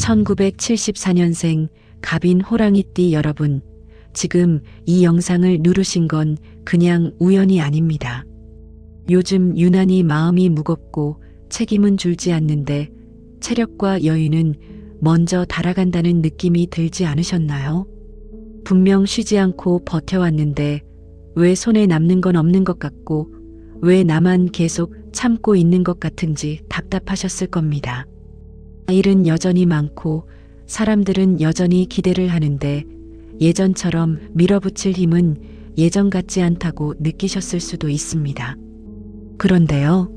1974년생 갑인 호랑이띠 여러분, 지금 이 영상을 누르신 건 그냥 우연이 아닙니다. 요즘 유난히 마음이 무겁고 책임은 줄지 않는데 체력과 여유는 먼저 달아간다는 느낌이 들지 않으셨나요? 분명 쉬지 않고 버텨왔는데 왜 손에 남는 건 없는 것 같고 왜 나만 계속 참고 있는 것 같은지 답답하셨을 겁니다. 일은 여전히 많고 사람들은 여전히 기대를 하는데 예전처럼 밀어붙일 힘은 예전 같지 않다고 느끼셨을 수도 있습니다. 그런데요,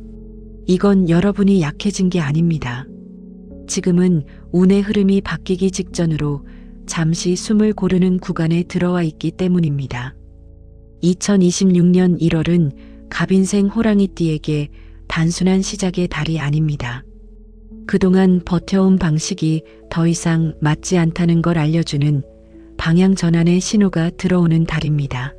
이건 여러분이 약해진 게 아닙니다. 지금은 운의 흐름이 바뀌기 직전으로 잠시 숨을 고르는 구간에 들어와 있기 때문입니다. 2026년 1월은 갑인생 호랑이띠에게 단순한 시작의 달이 아닙니다. 그동안 버텨온 방식이 더 이상 맞지 않다는 걸 알려주는 방향 전환의 신호가 들어오는 달입니다.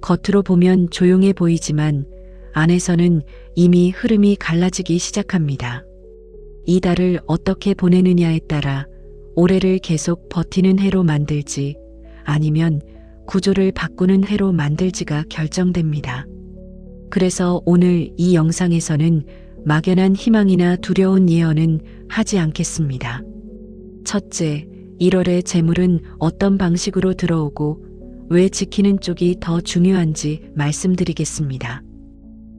겉으로 보면 조용해 보이지만 안에서는 이미 흐름이 갈라지기 시작합니다. 이 달을 어떻게 보내느냐에 따라 올해를 계속 버티는 해로 만들지 아니면 구조를 바꾸는 해로 만들지가 결정됩니다. 그래서 오늘 이 영상에서는 막연한 희망이나 두려운 예언은 하지 않겠습니다. 첫째, 1월의 재물은 어떤 방식으로 들어오고 왜 지키는 쪽이 더 중요한지 말씀드리겠습니다.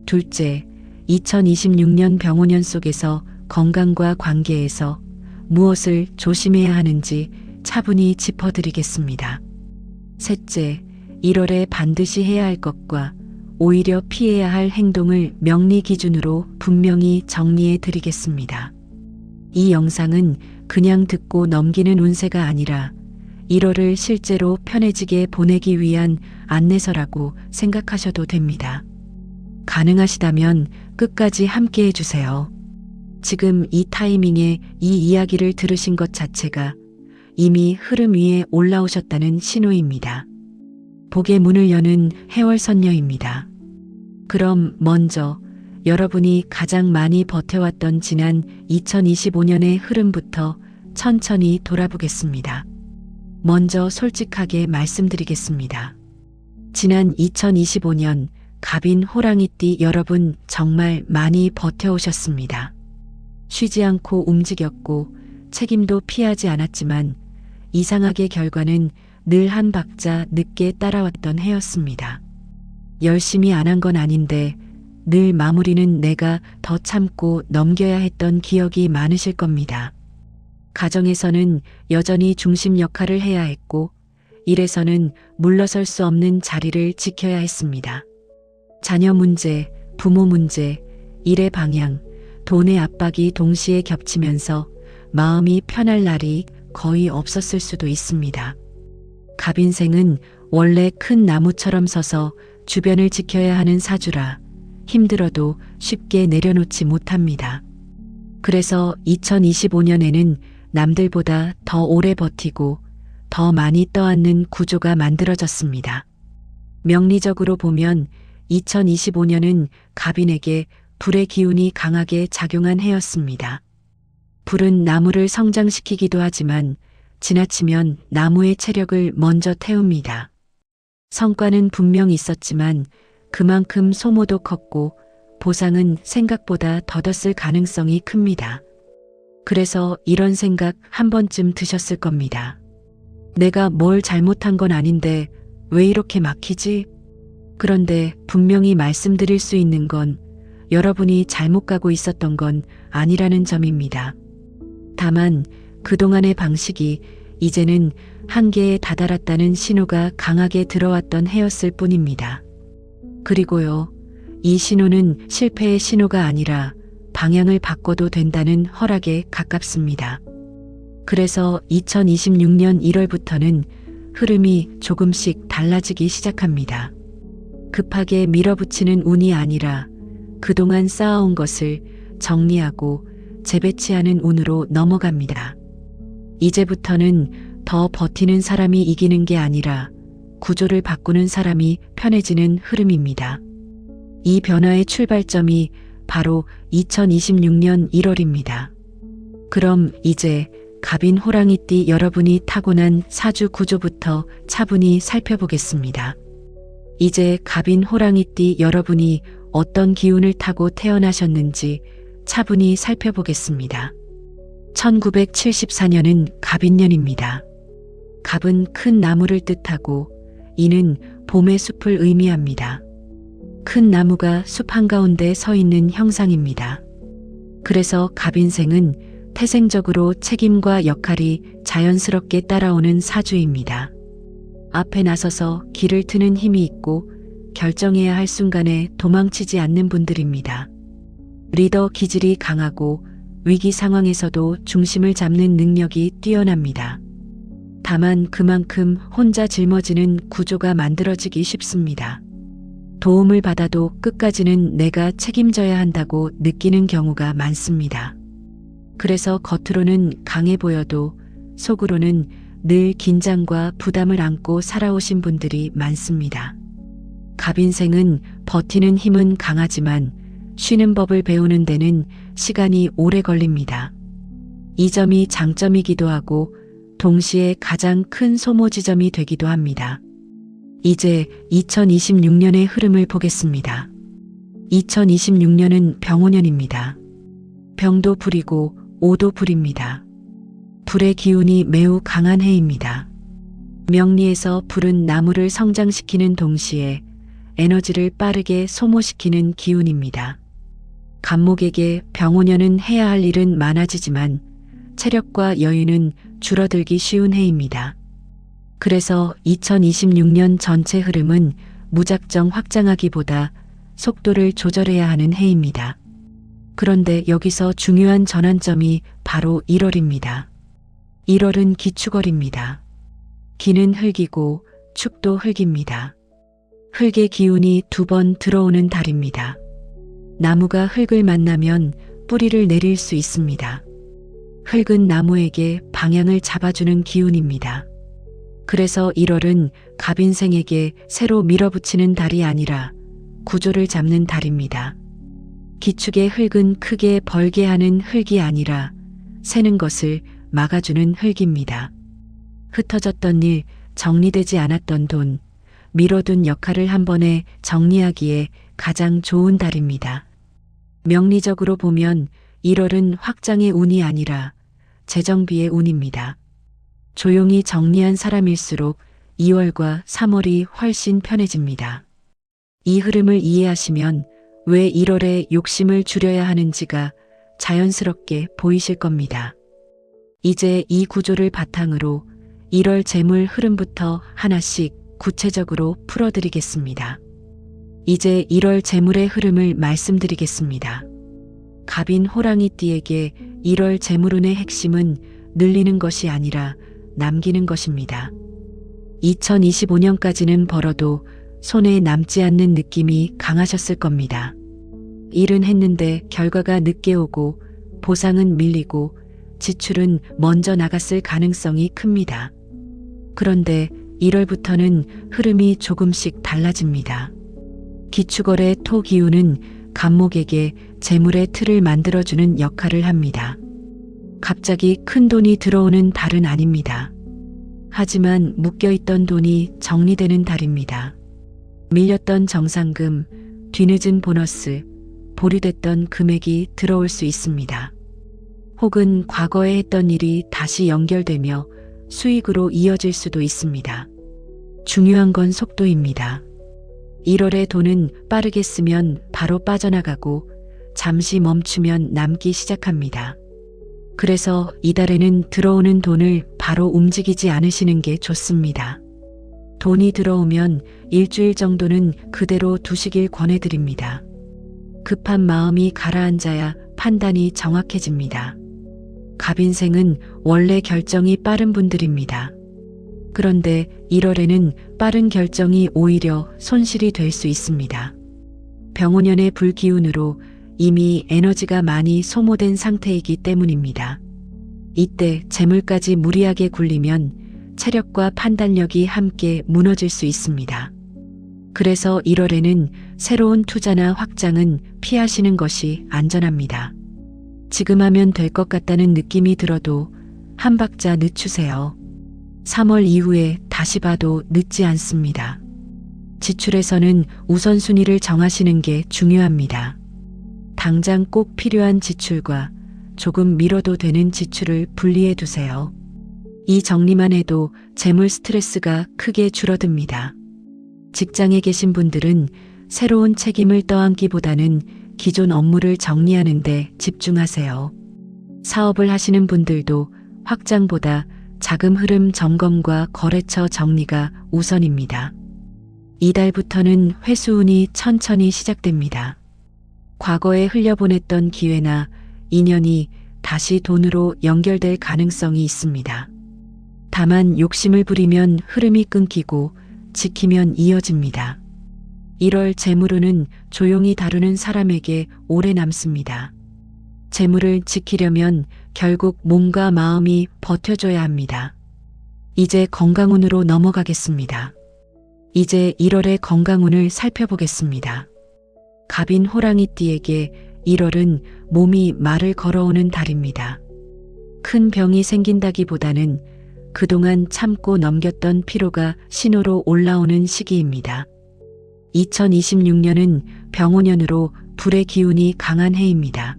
둘째, 2026년 병호년 속에서 건강과 관계에서 무엇을 조심해야 하는지 차분히 짚어드리겠습니다. 셋째, 1월에 반드시 해야 할 것과 오히려 피해야 할 행동을 명리 기준으로 분명히 정리해 드리겠습니다. 이 영상은 그냥 듣고 넘기는 운세가 아니라 1월을 실제로 편해지게 보내기 위한 안내서라고 생각하셔도 됩니다. 가능하시다면 끝까지 함께 해주세요. 지금 이 타이밍에 이 이야기를 들으신 것 자체가 이미 흐름 위에 올라오셨다는 신호입니다. 복의 문을 여는 해월선녀입니다. 그럼 먼저 여러분이 가장 많이 버텨왔던 지난 2025년의 흐름부터 천천히 돌아보겠습니다. 먼저 솔직하게 말씀드리겠습니다. 지난 2025년 갑인 호랑이띠 여러분 정말 많이 버텨오셨습니다. 쉬지 않고 움직였고 책임도 피하지 않았지만 이상하게 결과는 늘 한 박자 늦게 따라왔던 해였습니다. 열심히 안 한 건 아닌데 늘 마무리는 내가 더 참고 넘겨야 했던 기억이 많으실 겁니다. 가정에서는 여전히 중심 역할을 해야 했고 일에서는 물러설 수 없는 자리를 지켜야 했습니다. 자녀 문제, 부모 문제, 일의 방향, 돈의 압박이 동시에 겹치면서 마음이 편할 날이 거의 없었을 수도 있습니다. 갑인생은 원래 큰 나무처럼 서서 주변을 지켜야 하는 사주라 힘들어도 쉽게 내려놓지 못합니다. 그래서 2025년에는 남들보다 더 오래 버티고 더 많이 떠안는 구조가 만들어졌습니다. 명리적으로 보면 2025년은 갑인에게 불의 기운이 강하게 작용한 해였습니다. 불은 나무를 성장시키기도 하지만 지나치면 나무의 체력을 먼저 태웁니다. 성과는 분명 있었지만 그만큼 소모도 컸고 보상은 생각보다 더뎠을 가능성이 큽니다. 그래서 이런 생각 한 번쯤 드셨을 겁니다. 내가 뭘 잘못한 건 아닌데 왜 이렇게 막히지? 그런데 분명히 말씀드릴 수 있는 건 여러분이 잘못 가고 있었던 건 아니라는 점입니다. 다만 그동안의 방식이 이제는 한계에 다다랐다는 신호가 강하게 들어왔던 해였을 뿐입니다. 그리고요, 이 신호는 실패의 신호가 아니라 방향을 바꿔도 된다는 허락에 가깝습니다. 그래서 2026년 1월부터는 흐름이 조금씩 달라지기 시작합니다. 급하게 밀어붙이는 운이 아니라 그동안 쌓아온 것을 정리하고 재배치하는 운으로 넘어갑니다. 이제부터는 더 버티는 사람이 이기는 게 아니라 구조를 바꾸는 사람이 편해지는 흐름입니다. 이 변화의 출발점이 바로 2026년 1월입니다. 그럼 이제 갑인 호랑이띠 여러분이 타고난 사주 구조부터 차분히 살펴보겠습니다. 이제 갑인 호랑이띠 여러분이 어떤 기운을 타고 태어나셨는지 차분히 살펴보겠습니다. 1974년은 갑인년입니다. 갑은 큰 나무를 뜻하고 이는 봄의 숲을 의미합니다. 큰 나무가 숲 한가운데 서 있는 형상입니다. 그래서 갑인생은 태생적으로 책임과 역할이 자연스럽게 따라오는 사주입니다. 앞에 나서서 길을 트는 힘이 있고 결정해야 할 순간에 도망치지 않는 분들입니다. 리더 기질이 강하고 위기 상황에서도 중심을 잡는 능력이 뛰어납니다. 다만 그만큼 혼자 짊어지는 구조가 만들어지기 쉽습니다. 도움을 받아도 끝까지는 내가 책임져야 한다고 느끼는 경우가 많습니다. 그래서 겉으로는 강해 보여도 속으로는 늘 긴장과 부담을 안고 살아오신 분들이 많습니다. 갑인생은 버티는 힘은 강하지만 쉬는 법을 배우는 데는 시간이 오래 걸립니다. 이 점이 장점이기도 하고 동시에 가장 큰 소모 지점이 되기도 합니다. 이제 2026년의 흐름을 보겠습니다. 2026년은 병오년입니다. 병도 불이고 오도 불입니다. 불의 기운이 매우 강한 해입니다. 명리에서 불은 나무를 성장시키는 동시에 에너지를 빠르게 소모시키는 기운입니다. 간목에게 병오년은 해야 할 일은 많아지지만 체력과 여유는 줄어들기 쉬운 해입니다. 그래서 2026년 전체 흐름은 무작정 확장하기보다 속도를 조절해야 하는 해입니다. 그런데 여기서 중요한 전환점이 바로 1월입니다. 1월은 기축월입니다. 기는 흙이고 축도 흙입니다. 흙의 기운이 두 번 들어오는 달입니다. 나무가 흙을 만나면 뿌리를 내릴 수 있습니다. 흙은 나무에게 방향을 잡아주는 기운입니다. 그래서 1월은 갑인생에게 새로 밀어붙이는 달이 아니라 구조를 잡는 달입니다. 기축의 흙은 크게 벌게 하는 흙이 아니라 새는 것을 막아주는 흙입니다. 흩어졌던 일, 정리되지 않았던 돈, 미뤄둔 역할을 한 번에 정리하기에 가장 좋은 달입니다. 명리적으로 보면 1월은 확장의 운이 아니라 재정비의 운입니다. 조용히 정리한 사람일수록 2월과 3월이 훨씬 편해집니다. 이 흐름을 이해하시면 왜 1월에 욕심을 줄여야 하는지가 자연스럽게 보이실 겁니다. 이제 이 구조를 바탕으로 1월 재물 흐름부터 하나씩 구체적으로 풀어드리겠습니다. 이제 1월 재물의 흐름을 말씀드리겠습니다. 갑인 호랑이띠에게 1월 재물운의 핵심은 늘리는 것이 아니라 남기는 것입니다. 2025년까지는 벌어도 손에 남지 않는 느낌이 강하셨을 겁니다. 일은 했는데 결과가 늦게 오고 보상은 밀리고 지출은 먼저 나갔을 가능성이 큽니다. 그런데 1월부터는 흐름이 조금씩 달라집니다. 기축월의 토 기운은 간목에게 재물의 틀을 만들어주는 역할을 합니다. 갑자기 큰 돈이 들어오는 달은 아닙니다. 하지만 묶여있던 돈이 정리되는 달입니다. 밀렸던 정상금, 뒤늦은 보너스, 보류됐던 금액이 들어올 수 있습니다. 혹은 과거에 했던 일이 다시 연결되며 수익으로 이어질 수도 있습니다. 중요한 건 속도입니다. 1월의 돈은 빠르게 쓰면 바로 빠져나가고 잠시 멈추면 남기 시작합니다. 그래서 이달에는 들어오는 돈을 바로 움직이지 않으시는 게 좋습니다. 돈이 들어오면 일주일 정도는 그대로 두시길 권해드립니다. 급한 마음이 가라앉아야 판단이 정확해집니다. 갑인생은 원래 결정이 빠른 분들입니다. 그런데 1월에는 빠른 결정이 오히려 손실이 될 수 있습니다. 병오년의 불기운으로 이미 에너지가 많이 소모된 상태이기 때문입니다. 이때 재물까지 무리하게 굴리면 체력과 판단력이 함께 무너질 수 있습니다. 그래서 1월에는 새로운 투자나 확장은 피하시는 것이 안전합니다. 지금 하면 될 것 같다는 느낌이 들어도 한 박자 늦추세요. 3월 이후에 다시 봐도 늦지 않습니다. 지출에서는 우선순위를 정하시는 게 중요합니다. 당장 꼭 필요한 지출과 조금 미뤄도 되는 지출을 분리해 두세요. 이 정리만 해도 재물 스트레스가 크게 줄어듭니다. 직장에 계신 분들은 새로운 책임을 떠안기보다는 기존 업무를 정리하는데 집중하세요. 사업을 하시는 분들도 확장보다 자금 흐름 점검과 거래처 정리가 우선입니다. 이달부터는 회수운이 천천히 시작됩니다. 과거에 흘려보냈던 기회나 인연이 다시 돈으로 연결될 가능성이 있습니다. 다만 욕심을 부리면 흐름이 끊기고 지키면 이어집니다. 1월 재물운은 조용히 다루는 사람에게 오래 남습니다. 재물을 지키려면 결국 몸과 마음이 버텨줘야 합니다. 이제 건강운으로 넘어가겠습니다. 이제 1월의 건강운을 살펴보겠습니다. 갑인 호랑이띠에게 1월은 몸이 말을 걸어오는 달입니다. 큰 병이 생긴다기보다는 그동안 참고 넘겼던 피로가 신호로 올라오는 시기입니다. 2026년은 병오년으로 불의 기운이 강한 해입니다.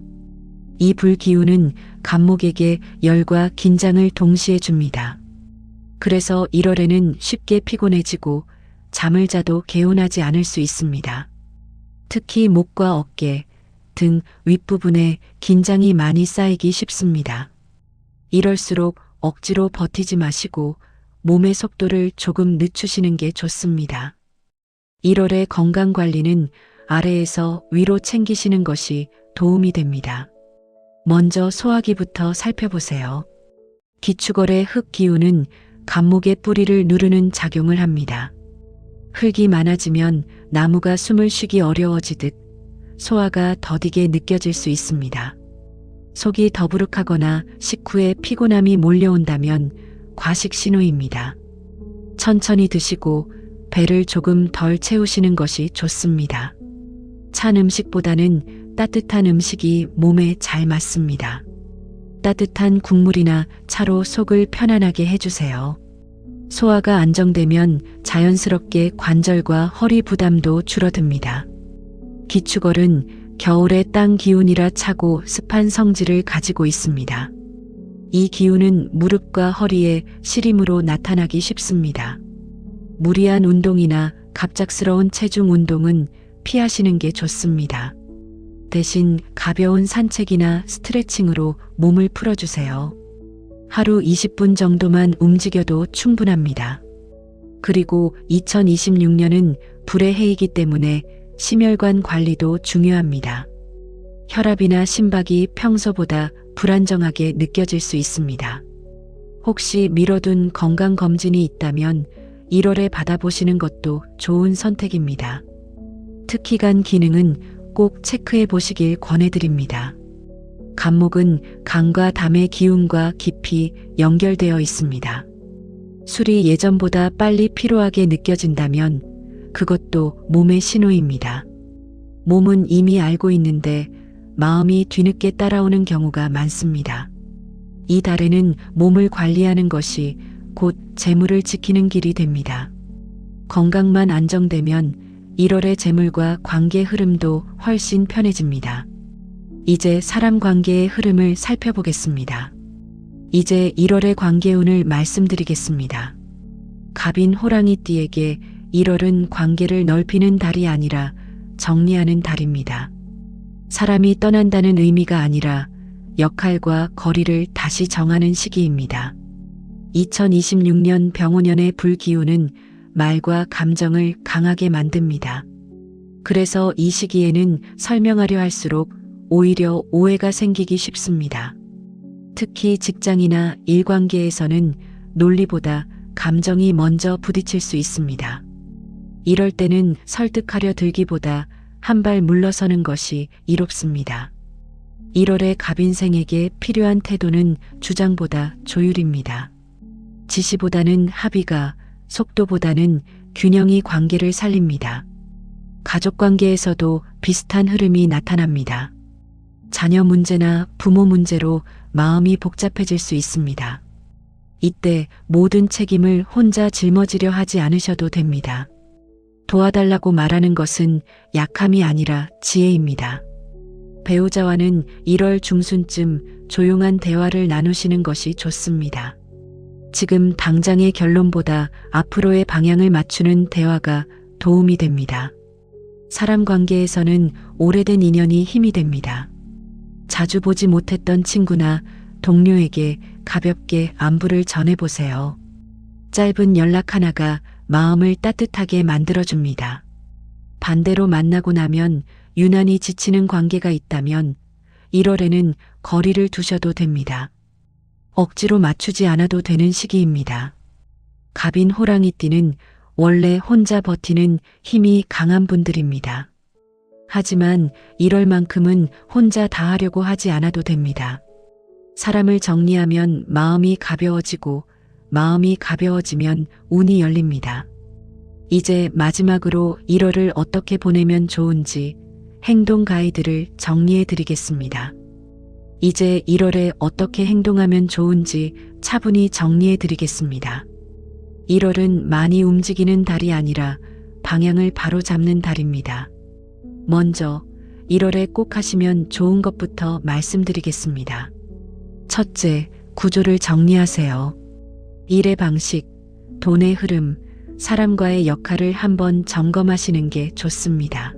이 불 기운은 간목에게 열과 긴장을 동시에 줍니다. 그래서 1월에는 쉽게 피곤해지고 잠을 자도 개운하지 않을 수 있습니다. 특히 목과 어깨, 등 윗부분에 긴장이 많이 쌓이기 쉽습니다. 이럴수록 억지로 버티지 마시고 몸의 속도를 조금 늦추시는 게 좋습니다. 1월의 건강 관리는 아래에서 위로 챙기시는 것이 도움이 됩니다. 먼저 소화기부터 살펴보세요. 기축월의 흙 기운은 간목의 뿌리를 누르는 작용을 합니다. 흙이 많아지면 나무가 숨을 쉬기 어려워지듯 소화가 더디게 느껴질 수 있습니다. 속이 더부룩하거나 식후에 피곤함이 몰려온다면 과식 신호입니다. 천천히 드시고 배를 조금 덜 채우시는 것이 좋습니다. 찬 음식보다는 따뜻한 음식이 몸에 잘 맞습니다. 따뜻한 국물이나 차로 속을 편안하게 해주세요. 소화가 안정되면 자연스럽게 관절과 허리 부담도 줄어듭니다. 기축월은 겨울의 땅 기운이라 차고 습한 성질을 가지고 있습니다. 이 기운은 무릎과 허리에 시림으로 나타나기 쉽습니다. 무리한 운동이나 갑작스러운 체중 운동은 피하시는 게 좋습니다. 대신 가벼운 산책이나 스트레칭으로 몸을 풀어주세요. 하루 20분 정도만 움직여도 충분합니다. 그리고 2026년은 불의 해이기 때문에 심혈관 관리도 중요합니다. 혈압이나 심박이 평소보다 불안정하게 느껴질 수 있습니다. 혹시 미뤄둔 건강검진이 있다면 1월에 받아보시는 것도 좋은 선택입니다. 특히 간 기능은 꼭 체크해 보시길 권해드립니다. 간목은 간과 담의 기운과 깊이 연결되어 있습니다. 술이 예전보다 빨리 피로하게 느껴진다면 그것도 몸의 신호입니다. 몸은 이미 알고 있는데 마음이 뒤늦게 따라오는 경우가 많습니다. 이 달에는 몸을 관리하는 것이 곧 재물을 지키는 길이 됩니다. 건강만 안정되면 1월의 재물과 관계 흐름도 훨씬 편해집니다. 이제 사람 관계의 흐름을 살펴보겠습니다. 이제 1월의 관계운을 말씀드리겠습니다. 갑인 호랑이띠에게 1월은 관계를 넓히는 달이 아니라 정리하는 달입니다. 사람이 떠난다는 의미가 아니라 역할과 거리를 다시 정하는 시기입니다. 2026년 병오년의 불기운은 말과 감정을 강하게 만듭니다. 그래서 이 시기에는 설명하려 할수록 오히려 오해가 생기기 쉽습니다. 특히 직장이나 일관계에서는 논리보다 감정이 먼저 부딪힐 수 있습니다. 이럴 때는 설득하려 들기보다 한 발 물러서는 것이 이롭습니다. 1월의 갑인생에게 필요한 태도는 주장보다 조율입니다. 지시보다는 합의가, 속도보다는 균형이 관계를 살립니다. 가족 관계에서도 비슷한 흐름이 나타납니다. 자녀 문제나 부모 문제로 마음이 복잡해질 수 있습니다. 이때 모든 책임을 혼자 짊어지려 하지 않으셔도 됩니다. 도와달라고 말하는 것은 약함이 아니라 지혜입니다. 배우자와는 1월 중순쯤 조용한 대화를 나누시는 것이 좋습니다. 지금 당장의 결론보다 앞으로의 방향을 맞추는 대화가 도움이 됩니다. 사람 관계에서는 오래된 인연이 힘이 됩니다. 자주 보지 못했던 친구나 동료에게 가볍게 안부를 전해보세요. 짧은 연락 하나가 마음을 따뜻하게 만들어줍니다. 반대로 만나고 나면 유난히 지치는 관계가 있다면 1월에는 거리를 두셔도 됩니다. 억지로 맞추지 않아도 되는 시기입니다. 갑인 호랑이 띠는 원래 혼자 버티는 힘이 강한 분들입니다. 하지만 1월만큼은 혼자 다 하려고 하지 않아도 됩니다. 사람을 정리하면 마음이 가벼워지고 마음이 가벼워지면 운이 열립니다. 이제 마지막으로 1월을 어떻게 보내면 좋은지 행동 가이드를 정리해 드리겠습니다. 이제 1월에 어떻게 행동하면 좋은지 차분히 정리해 드리겠습니다. 1월은 많이 움직이는 달이 아니라 방향을 바로 잡는 달입니다. 먼저 1월에 꼭 하시면 좋은 것부터 말씀드리겠습니다. 첫째, 구조를 정리하세요. 일의 방식, 돈의 흐름, 사람과의 역할을 한번 점검하시는 게 좋습니다.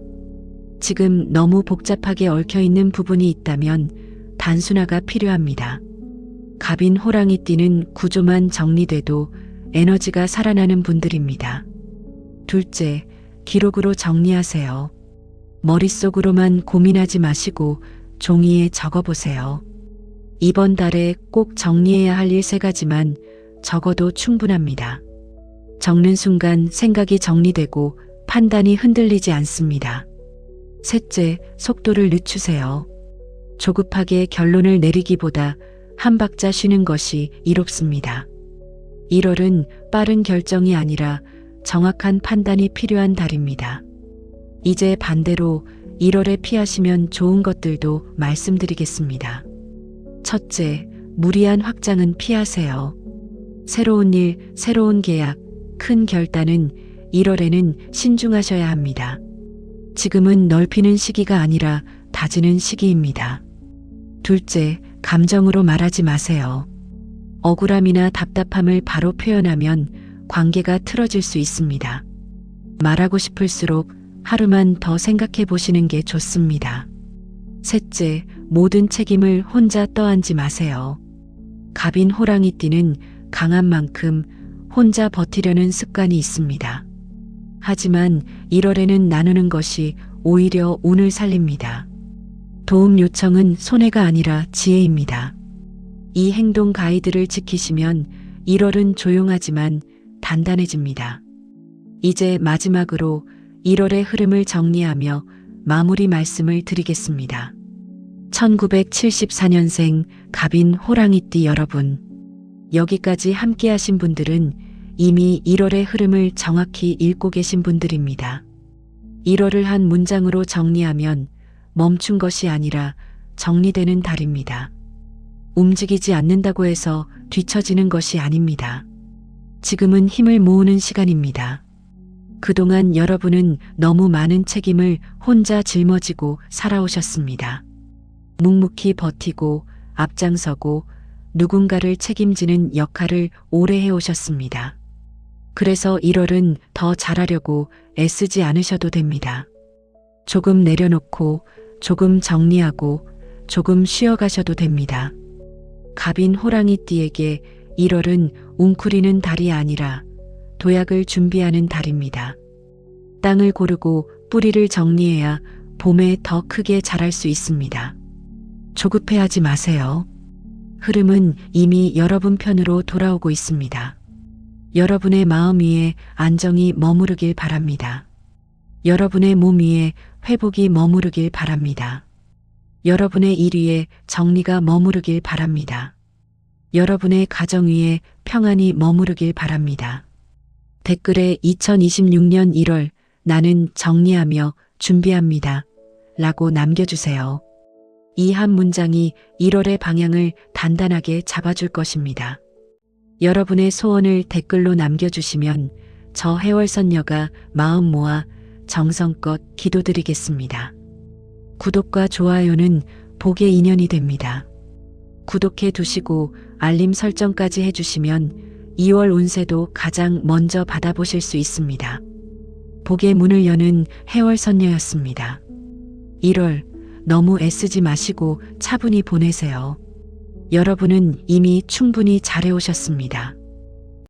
지금 너무 복잡하게 얽혀 있는 부분이 있다면 단순화가 필요합니다. 갑인 호랑이 띠는 구조만 정리돼도 에너지가 살아나는 분들입니다. 둘째, 기록으로 정리하세요. 머릿속으로만 고민하지 마시고 종이에 적어보세요. 이번 달에 꼭 정리해야 할 일 세 가지만 적어도 충분합니다. 적는 순간 생각이 정리되고 판단이 흔들리지 않습니다. 셋째, 속도를 늦추세요. 조급하게 결론을 내리기보다 한 박자 쉬는 것이 이롭습니다. 1월은 빠른 결정이 아니라 정확한 판단이 필요한 달입니다. 이제 반대로 1월에 피하시면 좋은 것들도 말씀드리겠습니다. 첫째, 무리한 확장은 피하세요. 새로운 일, 새로운 계약, 큰 결단은 1월에는 신중하셔야 합니다. 지금은 넓히는 시기가 아니라 다지는 시기입니다. 둘째, 감정으로 말하지 마세요. 억울함이나 답답함을 바로 표현하면 관계가 틀어질 수 있습니다. 말하고 싶을수록 하루만 더 생각해 보시는 게 좋습니다. 셋째, 모든 책임을 혼자 떠안지 마세요. 갑인 호랑이 띠는 강한 만큼 혼자 버티려는 습관이 있습니다. 하지만 1월에는 나누는 것이 오히려 운을 살립니다. 도움 요청은 손해가 아니라 지혜입니다. 이 행동 가이드를 지키시면 1월은 조용하지만 단단해집니다. 이제 마지막으로 1월의 흐름을 정리하며 마무리 말씀을 드리겠습니다. 1974년생 갑인 호랑이띠 여러분. 여기까지 함께 하신 분들은 이미 1월의 흐름을 정확히 읽고 계신 분들입니다. 1월을 한 문장으로 정리하면 멈춘 것이 아니라 정리되는 달입니다. 움직이지 않는다고 해서 뒤처지는 것이 아닙니다. 지금은 힘을 모으는 시간입니다. 그동안 여러분은 너무 많은 책임을 혼자 짊어지고 살아오셨습니다. 묵묵히 버티고 앞장서고 누군가를 책임지는 역할을 오래 해오셨습니다. 그래서 1월은 더 잘하려고 애쓰지 않으셔도 됩니다. 조금 내려놓고 조금 정리하고 조금 쉬어가셔도 됩니다. 갑인 호랑이띠에게 1월은 웅크리는 달이 아니라 도약을 준비하는 달입니다. 땅을 고르고 뿌리를 정리해야 봄에 더 크게 자랄 수 있습니다. 조급해하지 마세요. 흐름은 이미 여러분 편으로 돌아오고 있습니다. 여러분의 마음 위에 안정이 머무르길 바랍니다. 여러분의 몸 위에 회복이 머무르길 바랍니다. 여러분의 일 위에 정리가 머무르길 바랍니다. 여러분의 가정 위에 평안이 머무르길 바랍니다. 댓글에 2026년 1월 나는 정리하며 준비합니다. 라고 남겨주세요. 이 한 문장이 1월의 방향을 단단하게 잡아줄 것입니다. 여러분의 소원을 댓글로 남겨주시면 저 해월선녀가 마음 모아 정성껏 기도드리겠습니다. 구독과 좋아요는 복의 인연이 됩니다. 구독해 두시고 알림 설정까지 해주시면 2월 운세도 가장 먼저 받아보실 수 있습니다. 복의 문을 여는 해월 선녀였습니다. 1월 너무 애쓰지 마시고 차분히 보내세요. 여러분은 이미 충분히 잘해오셨습니다.